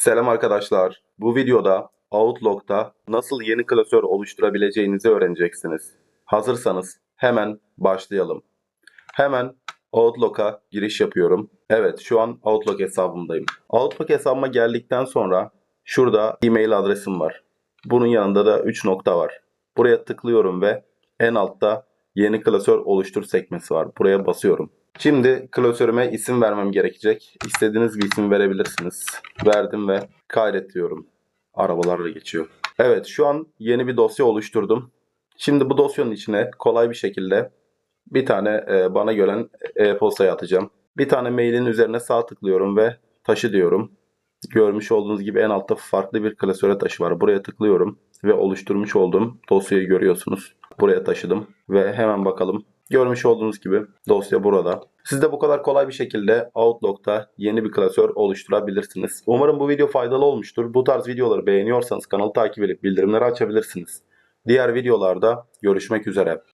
Selam arkadaşlar. Bu videoda Outlook'ta nasıl yeni klasör oluşturabileceğinizi öğreneceksiniz. Hazırsanız hemen başlayalım. Hemen Outlook'a giriş yapıyorum. Evet şu an Outlook hesabımdayım. Outlook hesabıma geldikten sonra şurada e-mail adresim var. Bunun yanında da 3 nokta var. Buraya tıklıyorum ve en altta yeni klasör oluştur sekmesi var. Buraya basıyorum. Şimdi klasörüme isim vermem gerekecek. İstediğiniz bir isim verebilirsiniz. Verdim ve kaydet diyorum. Arabalarla geçiyor. Evet şu an yeni bir dosya oluşturdum. Şimdi bu dosyanın içine kolay bir şekilde bir tane e, bana gelen e-postayı atacağım. Bir tane mailin üzerine sağ tıklıyorum ve taşı diyorum. Görmüş olduğunuz gibi en altta farklı bir klasöre taşı var. Buraya tıklıyorum ve oluşturmuş olduğum dosyayı görüyorsunuz. Buraya taşıdım ve hemen bakalım. Görmüş olduğunuz gibi dosya burada. Siz de bu kadar kolay bir şekilde Outlook'ta yeni bir klasör oluşturabilirsiniz. Umarım bu video faydalı olmuştur. Bu tarz videoları beğeniyorsanız kanalı takip edip bildirimleri açabilirsiniz. Diğer videolarda görüşmek üzere.